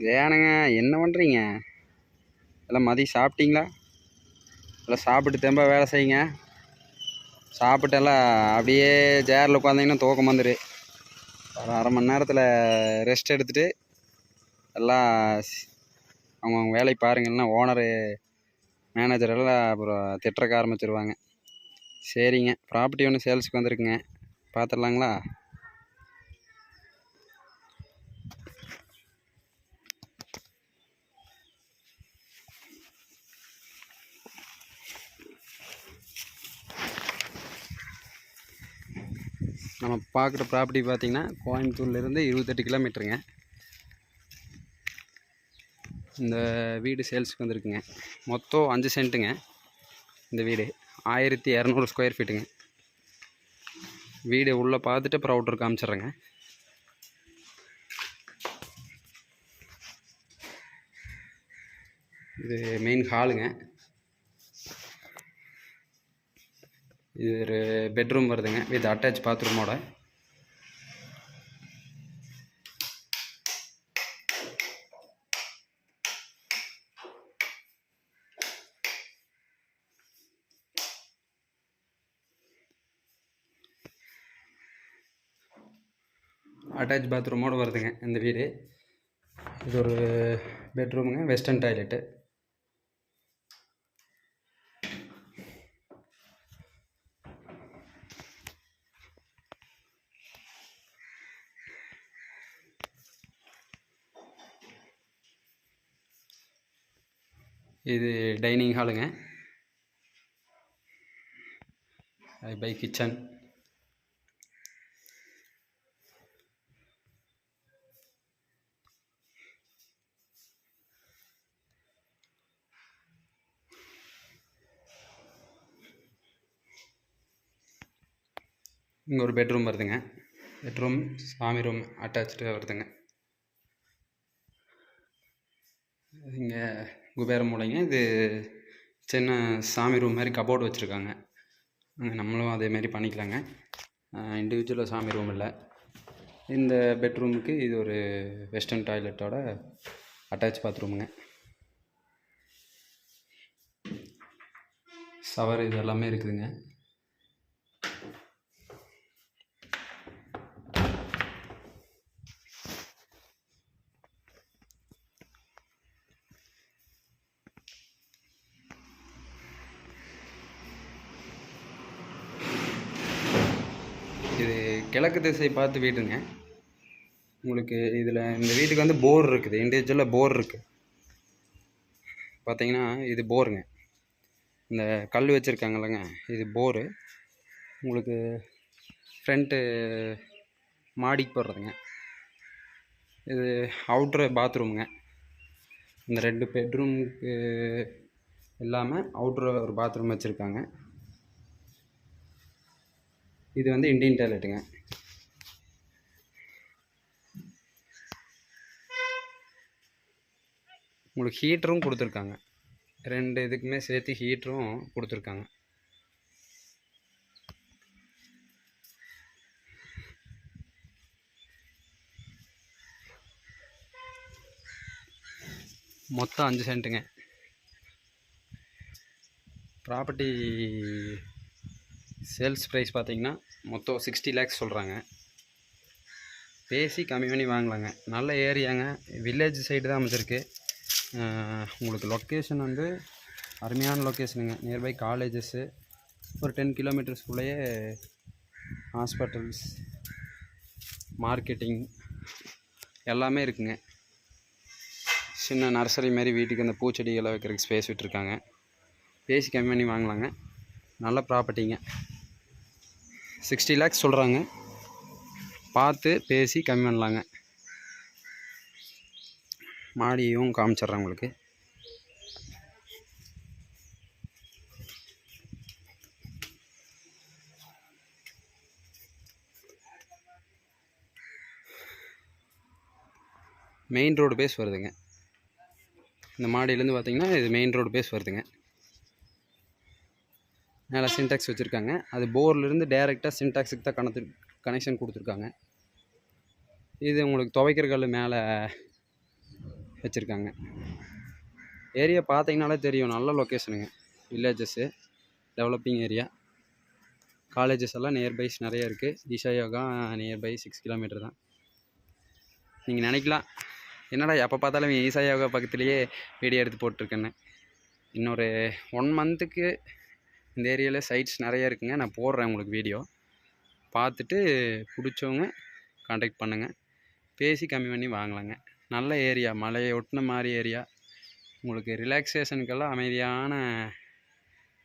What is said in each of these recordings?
ஏனுங்க என்ன பண்ணுறீங்க எல்லாம் மதியம் சாப்பிட்டீங்களா? எல்லாம் சாப்பிட்டு தெம்ப வேலை செய்யுங்க. சாப்பிட்டு எல்லாம் அப்படியே சேரில் உட்காந்திங்கன்னா தூக்கம் வந்துடு ஒரு அரை மணி நேரத்தில் ரெஸ்ட் எடுத்துகிட்டு எல்லாம் அவங்கவுங்க வேலையை பாருங்கள்னா ஓனரு மேனேஜர் எல்லாம் அப்புறம் திட்டுறக்க ஆரம்பிச்சிருவாங்க. சரிங்க ப்ராப்பர்ட்டி ஒன்று சேல்ஸுக்கு வந்திருக்குங்க. பார்த்துடலாங்களா? நம்ம பார்க்குற ப்ராப்பர்ட்டி பார்த்திங்கன்னா கோயம்புத்தூர்லேருந்து இருபத்தெட்டு கிலோமீட்டருங்க இந்த வீடு சேல்ஸுக்கு வந்திருக்குங்க. மொத்தம் அஞ்சு சென்ட்டுங்க இந்த வீடு. ஆயிரத்தி இரநூறு ஸ்கொயர் ஃபீட்டுங்க வீடு உள்ளே பார்த்துட்டு அப்புறம் அவுட்ரு காமிச்சிட்றேங்க. இது மெயின் ஹாலுங்க இது ஒரு பெட்ரூம் வருதுங்க. வித் அட்டாச் பாத்ரூமோட அட்டாச் பாத்ரூமோடு வருதுங்க இந்த வீடு. இது ஒரு பெட்ரூமுங்க வெஸ்டர்ன் டாய்லெட்டு இது டைனிங் ஹாலுங்க. By kitchen. இங்கே ஒரு பெட்ரூம் வருதுங்க. பெட்ரூம் சாமி ரூம் அட்டாச்சு வருதுங்க. இங்கே குபேர மூலைங்க. இது சின்ன சாமி ரூம் மாதிரி கபோர்டு வச்சுருக்காங்க. அங்கே நம்மளும் அதே மாதிரி பண்ணிக்கலாங்க. இண்டிவிஜுவலாக சாமி ரூம் இல்லை. இந்த பெட்ரூமுக்கு இது ஒரு வெஸ்டர்ன் டாய்லெட்டோட அட்டாச் பாத்ரூமுங்க ஷவர் இது எல்லாமே இருக்குதுங்க இது கிழக்கு திசை பார்த்து வீடுங்க உங்களுக்கு இதில் இந்த வீட்டுக்கு வந்து போர் இருக்குது. இண்டிவிஜுவலாக போர் இருக்குது பார்த்தீங்கன்னா இது போருங்க. இந்த கல் வச்சுருக்காங்கல்லங்க இது போரு. உங்களுக்கு ஃப்ரண்ட்டு மாடிக்கு போடுறதுங்க இது அவுட்ரு பாத்ரூமுங்க இந்த ரெண்டு பெட்ரூமுக்கு இல்லாமல் அவுட்ரு ஒரு பாத்ரூம் வச்சுருக்காங்க. இது வந்து இண்டியன் டாய்லெட்டுங்க உங்களுக்கு ஹீட்டரும் கொடுத்துருக்காங்க. ரெண்டு இதுக்குமே சேர்த்து ஹீட்டரும் கொடுத்துருக்காங்க. மொத்தம் அஞ்சு சென்ட்டுங்க. ப்ராப்பர்ட்டி சேல்ஸ் ப்ரைஸ் பார்த்தீங்கன்னா மொத்தம் சிக்ஸ்டி லேக்ஸ் சொல்கிறாங்க பேசி கம்மி பண்ணி வாங்கலாங்க. நல்ல ஏரியாங்க. வில்லேஜ் சைடு தான் அமைச்சிருக்கு உங்களுக்கு லொக்கேஷன் வந்து அருமையான லொக்கேஷனுங்க நியர்பை காலேஜஸ்ஸு ஒரு டென் கிலோமீட்டர்ஸ்குள்ளேயே ஹாஸ்பிட்டல்ஸ் மார்க்கெட்டிங் எல்லாமே இருக்குங்க. சின்ன நர்சரி மாதிரி வீட்டுக்கு அந்த பூச்செடிகளை வைக்கிறதுக்கு ஸ்பேஸ் விட்டுருக்காங்க. பேசி கம்மி பண்ணி வாங்கலாங்க. நல்ல ப்ராப்பர்ட்டிங்க சிக்ஸ்டி லேக்ஸ் சொல்கிறாங்க பார்த்து பேசி கம்மி பண்ணலாங்க. மாடியும் காமிச்சிட்றேன் உங்களுக்கு. மெயின் ரோடு பேஸ் வருதுங்க. இந்த மாடியிலேருந்து பார்த்தீங்கன்னா இது மெயின் ரோடு பேஸ் வருதுங்க. மேலே சின்டாக்ஸ் வச்சுருக்காங்க. அது போர்லேருந்து டேரெக்டாக சின்டாக்ஸுக்கு தான் கணத்து கனெக்ஷன் கொடுத்துருக்காங்க. இது உங்களுக்கு துவைக்கிற கல் மேலே வச்சுருக்காங்க. ஏரியா பார்த்தீங்கனாலே தெரியும். நல்ல லொக்கேஷனுங்க வில்லேஜஸ்ஸு டெவலப்பிங் ஏரியா காலேஜஸ் எல்லாம் நியர்பைஸ் நிறைய இருக்குது Isha Yoga nearby six kilometre தான். நீங்கள் நினைக்கலாம். என்னடா எப்போ பார்த்தாலும் இவன் ஈஷா யோகா பக்கத்துலேயே வீடியோ எடுத்து போட்டிருக்கேன்னு. இன்னொரு ஒன் மந்த்துக்கு இந்த ஏரியாவில் சைட்ஸ் நிறைய இருக்குங்க. நான் போடுறேன் உங்களுக்கு வீடியோ பார்த்துட்டு பிடிச்சவங்க காண்டாக்ட் பண்ணுங்கள் பேசி கம்மி பண்ணி வாங்கலாங்க. நல்ல ஏரியா மலையை ஒட்டின மாதிரி ஏரியா. உங்களுக்கு ரிலாக்ஸேஷனுக்கெல்லாம் அமைதியான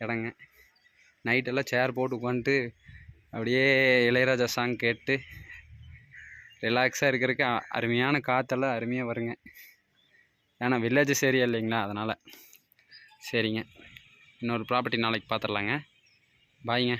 இடங்க. நைட்டெல்லாம் சேர் போட்டு உட்காந்துட்டு அப்படியே இளையராஜா சாங் கேட்டு ரிலாக்ஸாக இருக்கிறதுக்கு அருமையான காற்றெல்லாம் அருமையாக வருங்க. ஏன்னா வில்லேஜஸ் ஏரியா இல்லைங்களா அதனால். சரிங்க. இன்னொரு ப்ராப்பர்ட்டி நாளைக்கு பார்த்துடலாங்க பாய்ங்க